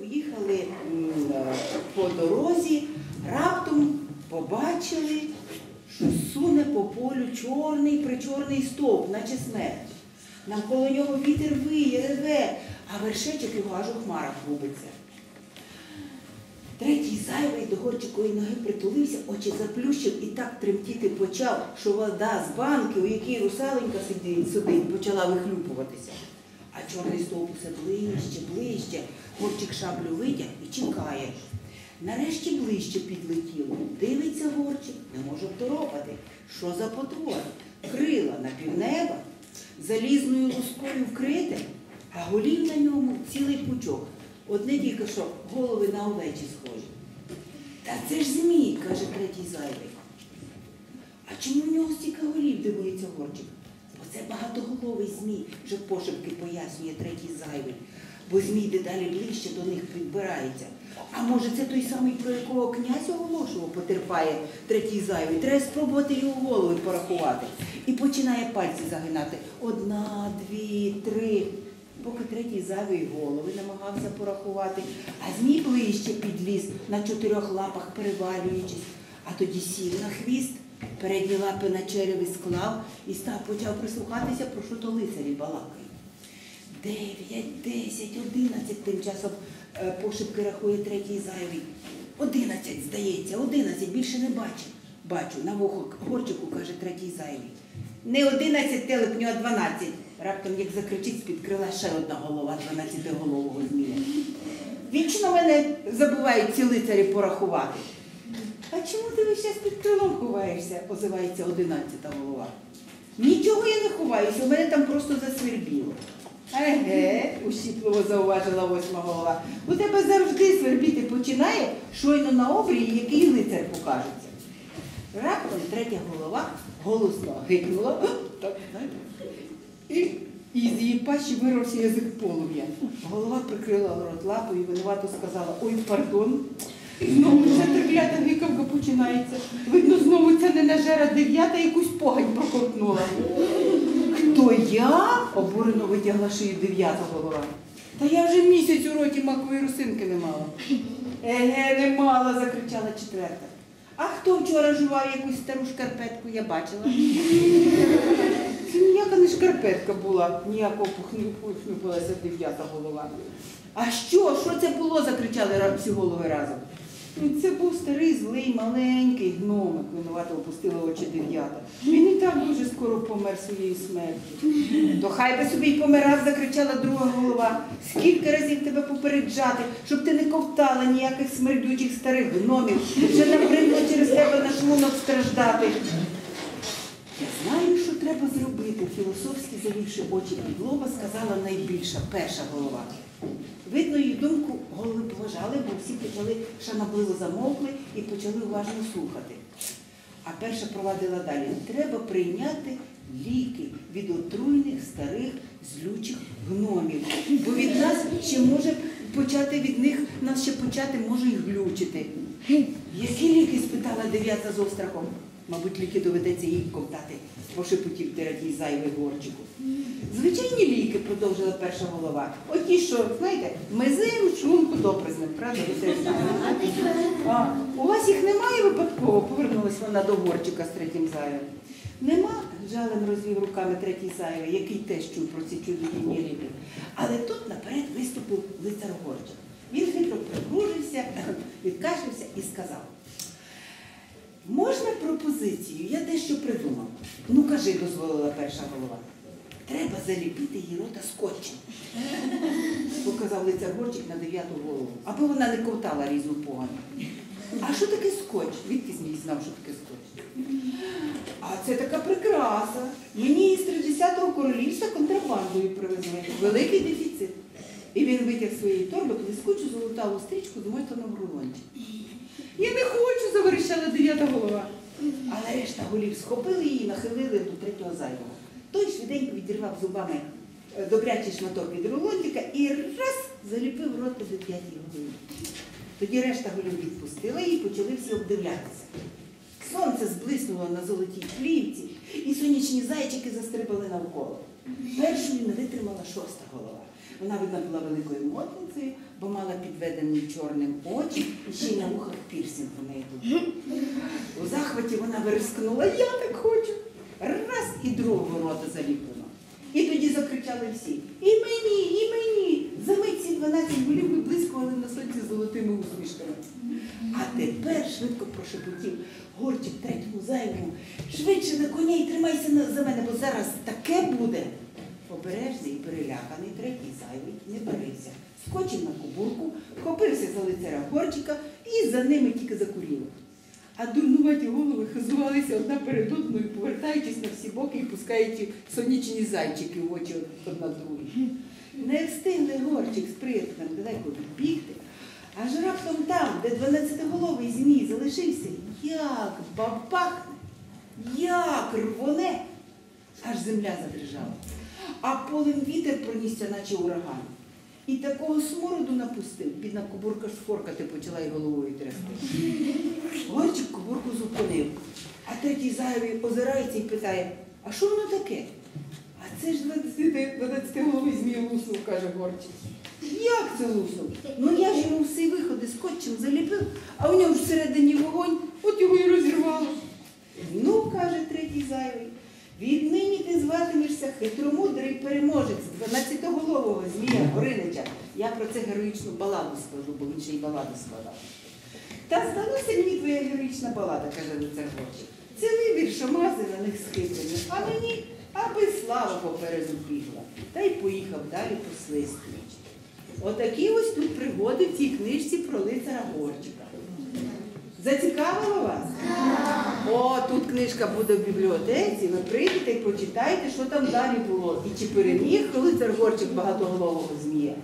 поїхали е, по дорозі, раптом побачили, що суне по полю чорний причорний стовп, наче смерть. Навколо нього вітер виє, реве, а вершечок його аж у хмарах губиться. Третій зайвий до горчикої ноги притулився, очі заплющив і так тремтіти почав, що вода з банки, у якій русаленька сидить, сидить, почала вихлюпуватися. А чорний стовп усе ближче, ближче. Горчик шаблю витяг і чекає. Нарешті ближче підлетіло. Дивиться горчик, не може второпати. Що за потвора? Крила на півнеба, залізною лускою вкрите, а голів на ньому цілий пучок. Одне тільки що голови на овечі схожі. Та це ж змій, каже третій зайвий. А чому в нього стільки голів, дивується горчик? Бо це багатоголовий змій, вже пошепки пояснює третій зайвий. Бо змій дедалі ближче до них підбирається. А може це той самий, про якого князь оголошував, потерпає третій зайвий. Треба спробувати його голови порахувати. І починає пальці загинати. Одна, дві, три. Поки третій зайвий голови намагався порахувати, а змій ближче підліз на чотирьох лапах, перевалюючись, а тоді сів на хвіст, передні лапи на череві склав і став почав прислухатися, про що то лицарі балакають. Дев'ять, десять, одинадцять тим часом е, пошепки рахує третій зайвий. Одинадцять, здається, одинадцять, більше не бачу. Бачу, на вухо горчику, каже третій зайвий. Не одинадцять телепню, а дванадцять. Раптом як закричить з-під крила ще одна голова дванадцятиголового змія. Вічно мене забувають ці лицарі порахувати. А чому ти весь час під крилом ховаєшся? озивається одинадцята голова. Нічого я не ховаюся, у мене там просто засвербіло. Еге, ущіпливо зауважила восьма голова. У тебе завжди свербіти починає, щойно на обрії який лицар покажеться. Раптом третя голова голосно гикнула, і, і з її пащі вирвався язик полум'я. Голова прикрила рот лапою і винувато сказала, ой, пардон. Знову ця треклята гикавка починається. Видно, знову ця ненажера дев'ята якусь погань проковтнула. Хто я? обурено витягла шию дев'ята голова. Та я вже місяць у роті макової русинки не мала. Еге, не мала, закричала четверта. А хто вчора жував якусь стару шкарпетку, я бачила. Це ніяка не шкарпетка була, ніякого пухнюпилася дев'ята голова. А що? Що це було? закричали всі голови разом. Це був старий, злий, маленький гномик, винувато опустила очі дев'ята. Він і так дуже скоро помер своєю смертю. То хай би собі й помирав, закричала друга голова. Скільки разів тебе попереджати, щоб ти не ковтала ніяких смердючих старих гномів, вже набридло через тебе на шлунок страждати. Я знаю, що треба зробити, філософськи завівши очі під лоба, сказала найбільша, перша голова. Видно, її думку голови поважали, бо всі почали шанобливо замовкли і почали уважно слухати. А перша провадила далі. Треба прийняти ліки від отруйних старих злючих гномів. Бо від нас ще може почати від них, нас ще почати може й глючити. Які ліки? спитала дев'ята з острахом. Мабуть, ліки доведеться їй ковтати, пошепотів тирадій зайвий горчику. Звичайні ліки, продовжила перша голова. Оті, що, знаєте, мизим, шлунку допризним, правда? Ви знаєте. А, у вас їх немає випадково? Повернулась вона до горчика з третім зайвим. Нема, жалем розвів руками третій зайвий, який теж чув про ці чудові ліки. Але тут наперед виступив лицар горчик. Він хитро примружився, відкашлився і сказав. Можна пропозицію? Я дещо придумав. Ну кажи, дозволила перша голова. Треба заліпити її рота скотчем. Показав лицар горчик на дев'яту голову, аби вона не ковтала різну погано. А що таке скотч? Відки змій знав, що таке скотч? А це така прикраса. Мені із 30-го королівства контрабандою привезли. Великий дефіцит. І він витяг своєї торби блискучу золотаву стрічку змотану в рулончик. Я не хочу, заверещала дев'ята голова. Але решта голів схопили її нахилили до третього зайвого. Той швиденько відірвав зубами е, добрячий шматок від рулончика і раз заліпив рот до п'ятій години. Тоді решта голів відпустила і почали всі обдивлятися. Сонце зблиснуло на золотій плівці, і сонячні зайчики застрибали навколо. Першою не витримала шоста голова. Вона, видно, була великою модницею, бо мала підведені чорним очі, і ще й на вухах пірсінг у неї був. У захваті вона вирискнула, я так хочу. Раз і другого рота заліплено. І тоді закричали всі: І мені, і мені! За мить ці 12 голів Тепер швидко прошепотів горчик третьому зайвому. Швидше на коня і тримайся за мене, бо зараз таке буде. Обережний переляканий третій зайвий не берися. Скочив на кубурку, вхопився за лицаря горчика і за ними тільки закуріло. А дурнуваті голови хизувалися одна перед одною, повертаючись на всі боки і пускаючи сонячні зайчики в очі одна другій. Не встигли горчик з приятелем далеко відбігти, аж раптом там, де дванадцятиголовий змій залишився, як бабахне, як рвоне, аж земля задрижала, а полем вітер пронісся, наче ураган. І такого смороду напустив, бідна кубурка шфоркати почала і головою трясти. Горчик кубурку зупинив, а третій зайвий озирається і питає, а що воно таке? А це ж 12 голови змій луснув, каже Горчик. Як це луснув? Ну я ж йому всі виходи скотчем заліпив, а ньому ж всередині вогонь, от його і розірвало. Ну, каже третій зайвий, віднині ти зватимешся хитромудрий переможець 12-голового змія Горинича. Я про це героїчну баладу складу, бо він ще й баладу складав. Та здалася мені твоя героїчна балада, каже лицар Горчик. Це вибір, що мази на них схиплені, а мені аби слава попереду. Та й поїхав далі послискуючи. Отакі ось тут пригоди в цій книжці про лицара Горчика. Зацікавило вас? О, тут книжка буде в бібліотеці, ви прийдете і прочитайте, що там далі було. І чи переміг лицар Горчик багатоголового змія,